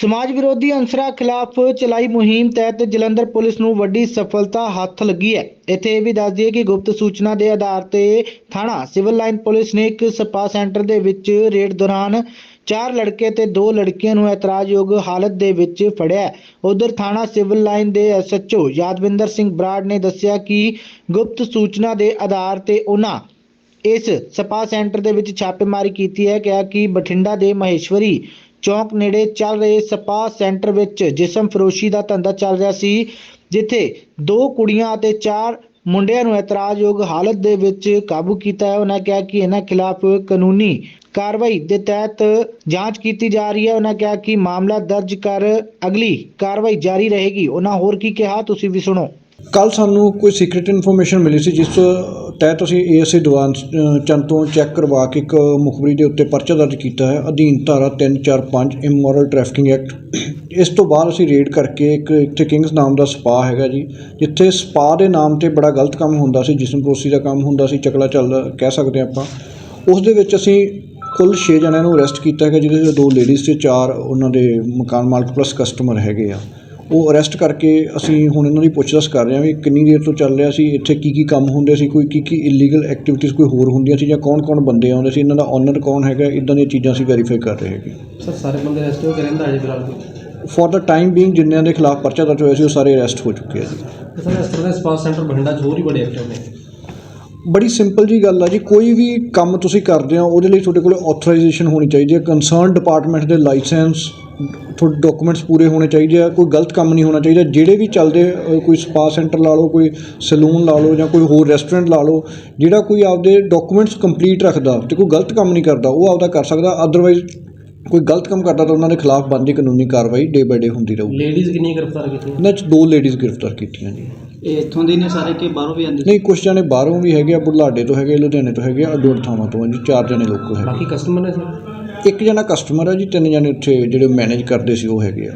ਸਮਾਜ ਵਿਰੋਧੀ ਅੰਸਰਾਂ ਖਿਲਾਫ ਚਲਾਈ ਮੁਹਿੰਮ ਤਹਿਤ ਜਲੰਧਰ ਪੁਲਿਸ ਨੂੰ ਵੱਡੀ ਸਫਲਤਾ ਹੱਥ ਲੱਗੀ ਹੈ। ਇੱਥੇ ਇਹ ਵੀ ਦੱਸ ਦਈਏ ਕਿ ਗੁਪਤ ਸੂਚਨਾ ਦੇ ਆਧਾਰ ਤੇ ਥਾਣਾ ਸਿਵਲ ਲਾਈਨ ਪੁਲਿਸ ਨੇ ਇੱਕ ਸਪਾ ਸੈਂਟਰ ਦੇ ਵਿੱਚ ਰੇਡ ਦੌਰਾਨ ਚਾਰ ਲੜਕੇ ਤੇ ਦੋ ਲੜਕੀਆਂ ਨੂੰ ਇਤਰਾਜ਼ਯੋਗ ਹਾਲਤ ਦੇ ਵਿੱਚ ਫੜਿਆ ਉਧਰ ਥਾਣਾ ਸਿਵਲ ਲਾਈਨ ਦੇ ਐਸਐਚਓ ਯਾਦਵਿੰਦਰ ਸਿੰਘ ਬਰਾੜ ਨੇ ਦੱਸਿਆ ਕਿ ਗੁਪਤ ਸੂਚਨਾ ਦੇ ਆਧਾਰ ਤੇ ਉਹਨਾਂ ਇਸ ਸਪਾ ਸੈਂਟਰ ਦੇ ਵਿੱਚ ਛਾਪੇਮਾਰੀ ਕੀਤੀ ਹੈ। ਕਿਹਾ ਕਿ ਬਠਿੰਡਾ ਦੇ ਮਹੇਸ਼ਵਰੀ ਚੌਂਕ ਨੇੜੇ ਚੱਲ ਰਹੇ ਸਪਾ ਸੈਂਟਰ ਵਿੱਚ ਜਿਸਮ ਫਰੋਸ਼ੀ ਦਾ ਧੰਦਾ ਚੱਲ ਰਿਹਾ ਸੀ, ਜਿੱਥੇ ਦੋ ਕੁੜੀਆਂ ਅਤੇ ਚਾਰ ਮੁੰਡਿਆਂ ਨੂੰ ਇਤਰਾਜ਼ਯੋਗ ਹਾਲਤ ਦੇ ਵਿੱਚ ਕਾਬੂ ਕੀਤਾ ਹੈ। ਉਹਨਾਂ ਕਿਹਾ ਕਿ ਇਹਨਾਂ ਖਿਲਾਫ ਕਾਨੂੰਨੀ ਕਾਰਵਾਈ ਦੇ ਤਹਿਤ ਜਾਂਚ ਕੀਤੀ ਜਾ ਰਹੀ ਹੈ। ਉਹਨਾਂ ਕਿਹਾ ਕਿ ਮਾਮਲਾ ਦਰਜ ਕਰ ਅਗਲੀ ਕਾਰਵਾਈ ਜਾਰੀ ਰਹੇਗੀ। ਉਹਨਾਂ ਹੋਰ ਕੀ ਕਿਹਾ, ਤੁਸੀਂ ਵੀ ਸੁਣੋ। ਕੱਲ ਸਾਨੂੰ ਕੋਈ ਸੀਕ੍ਰੀਟ ਇਨਫੋਰਮੇਸ਼ਨ ਮਿਲੀ ਸੀ, ਜਿਸ ਤਹਿਤ ਅਸੀਂ ਏਐਸਏ ਦੀਵਾਨ ਚੰਦ ਤੋਂ ਚੈੱਕ ਕਰਵਾ ਕੇ ਇੱਕ ਮੁਖਬਰੀ ਦੇ ਉੱਤੇ ਪਰਚਾ ਦਰਜ ਕੀਤਾ ਹੈ। ਅਧੀਨ ਧਾਰਾ 345 ਇਮੋਰਲ ਟ੍ਰੈਫਿਕਿੰਗ ਐਕਟ ਇਸ ਤੋਂ ਬਾਅਦ ਅਸੀਂ ਰੇਡ ਕਰਕੇ ਇੱਕ ਇੱਥੇ ਕਿੰਗਸ ਨਾਮ ਦਾ ਸਪਾ ਹੈਗਾ ਜੀ, ਜਿੱਥੇ ਸਪਾ ਦੇ ਨਾਮ ਤੇ ਬੜਾ ਗਲਤ ਕੰਮ ਹੁੰਦਾ ਸੀ ਜਿਸਮ ਪੋਸੀ ਦਾ ਕੰਮ ਹੁੰਦਾ ਸੀ, ਚਕਲਾ ਚੱਲਦਾ ਕਹਿ ਸਕਦੇ ਆਪਾਂ। ਉਸ ਦੇ ਵਿੱਚ ਅਸੀਂ ਕੁੱਲ 6 ਜਣਿਆਂ ਨੂੰ ਅਰੈਸਟ ਕੀਤਾ ਹੈਗਾ, ਜਿਹਦੇ ਵਿੱਚ ਦੋ ਲੇਡੀਜ਼ ਤੇ ਚਾਰ ਉਹਨਾਂ ਦੇ ਮਕਾਨ ਮਾਲਕ ਪਲੱਸ ਕਸਟਮਰ ਹੈਗੇ ਆ। ਉਹ ਅਰੈਸਟ ਕਰਕੇ ਅਸੀਂ ਹੁਣ ਇਹਨਾਂ ਦੀ ਪੁੱਛਗਿੱਛ ਕਰ ਰਹੇ ਹਾਂ ਵੀ ਕਿੰਨੀ ਦੇਰ ਤੋਂ ਚੱਲ ਰਿਹਾ ਸੀ ਇੱਥੇ ਕੀ ਕੀ ਕੰਮ ਹੁੰਦੇ ਸੀ ਕੋਈ ਕੀ ਕੀ ਇਲੀਗਲ ਐਕਟੀਵਿਟੀਜ਼ ਕੋਈ ਹੋਰ ਹੁੰਦੀਆਂ ਸੀ ਜਾਂ ਕੌਣ-ਕੌਣ ਬੰਦੇ ਆਉਂਦੇ ਸੀ ਇਹਨਾਂ ਦਾ ਓਨਰ ਕੌਣ ਹੈਗਾ ਇਦਾਂ ਦੀਆਂ ਚੀਜ਼ਾਂ ਅਸੀਂ ਵੈਰੀਫਾਈ ਕਰ ਰਹੇ ਹੈਗੇ ਸਰ ਸਾਰੇ ਬੰਦੇ ਅਰੈਸਟ ਹੋ ਕੇ ਰਹਿੰਦਾ ਅਜੇ ਫਿਲਹਾਲ ਫॉर ਦਾ ਟਾਈਮ ਬੀਇੰਗ ਜਿਨ੍ਹਾਂ ਦੇ ਖਿਲਾਫ ਪਰਚਾ ਦਰਜ ਹੋਇਆ ਸੀ ਉਹ ਸਾਰੇ ਅਰੈਸਟ ਹੋ ਚੁੱਕੇ ਆ ਜੀ। ਸਰ ਇਸ ਤਰ੍ਹਾਂ ਦੇ ਸਪਾ ਸੈਂਟਰ ਬਠਿੰਡਾ 'ਚ ਹੋਰ ਹੀ ਬੜੇ ਐਕਟਿਵ ਨੇ। ਬੜੀ ਸਿੰਪਲ ਜੀ ਗੱਲ ਆ ਜੀ ਕੋਈ ਵੀ ਕੰਮ ਤੁਸੀਂ ਕਰਦੇ ਹੋ ਉਹਦੇ ਲਈ ਤੁਹਾਡੇ ਕੋਲ ਆਥੋਰਾਈਜੇਸ਼ਨ ਹੋਣੀ ਚਾਹੀਦੀ ਹੈ ਕੰਸਰਨ ਡਿਪਾਰਟਮੈਂਟ ਦੇ ਲਾਇਸੈਂਸ ਤੁਹਾਡੇ ਡਾਕੂਮੈਂਟਸ ਪੂਰੇ ਹੋਣੇ ਚਾਹੀਦੇ ਆ ਕੋਈ ਗਲਤ ਕੰਮ ਨਹੀਂ ਹੋਣਾ ਚਾਹੀਦਾ। ਜਿਹੜੇ ਵੀ ਚੱਲਦੇ ਕੋਈ ਸਪਾ ਸੈਂਟਰ ਲਾ ਲਓ ਕੋਈ ਸੈਲੂਨ ਲਾ ਲਓ ਜਾਂ ਕੋਈ ਹੋਰ ਰੈਸਟੋਰੈਂਟ ਲਾ ਲਓ ਜਿਹੜਾ ਕੋਈ ਆਪਦੇ ਡਾਕੂਮੈਂਟਸ ਕੰਪਲੀਟ ਰੱਖਦਾ ਤੇ ਕੋਈ ਗਲਤ ਕੰਮ ਨਹੀਂ ਕਰਦਾ ਉਹ ਆਪਦਾ ਕਰ ਸਕਦਾ। ਅਦਰਵਾਈਜ਼ ਕੋਈ ਗਲਤ ਕੰਮ ਕਰਦਾ ਤਾਂ ਉਹਨਾਂ ਦੇ ਖਿਲਾਫ ਬਣਦੀ ਕਾਨੂੰਨੀ ਕਾਰਵਾਈ ਡੇ ਬਾਏ ਡੇ ਹੁੰਦੀ ਰਹੂਗੀ ਲੇਡੀਜ਼ ਕਿੰਨੀ ਗ੍ਰਿਫਤਾਰ ਕੀਤੀਆਂ? ਇਹਨਾਂ 'ਚ ਦੋ ਲੇਡੀਜ਼ ਗ੍ਰਿਫਤਾਰ ਕੀਤੀਆਂ ਜੀ। ਇਹ ਇੱਥੋਂ ਦੇ ਨੇ ਸਾਰੇ ਕਿ ਬਾਹਰੋਂ ਵੀ ਆਉਂਦੇ ਨਹੀਂ ਕੁਝ ਜਣੇ ਬਾਹਰੋਂ ਵੀ ਹੈਗੇ ਆ ਬੁਢਲਾਡੇ ਤੋਂ ਹੈਗੇ ਲੁਧਿਆਣੇ ਤੋਂ ਹੈਗੇ ਆ ਅੱਡੋ ਥਾਵਾਂ ਤੋਂ ਆ ਜੀ ਚਾਰ ਜਣੇ ਲੋਕਲ ਹੈਗੇ। ਬਾਕੀ ਕਸਟਮਰ ਨੇ ਸਰ? ਇੱਕ ਜਣਾ ਕਸਟਮਰ ਹੈ ਜੀ, ਤਿੰਨ ਜਣੇ ਉੱਥੇ ਜਿਹੜੇ ਮੈਨੇਜ ਕਰਦੇ ਸੀ, ਉਹ ਹੈਗੇ ਆ।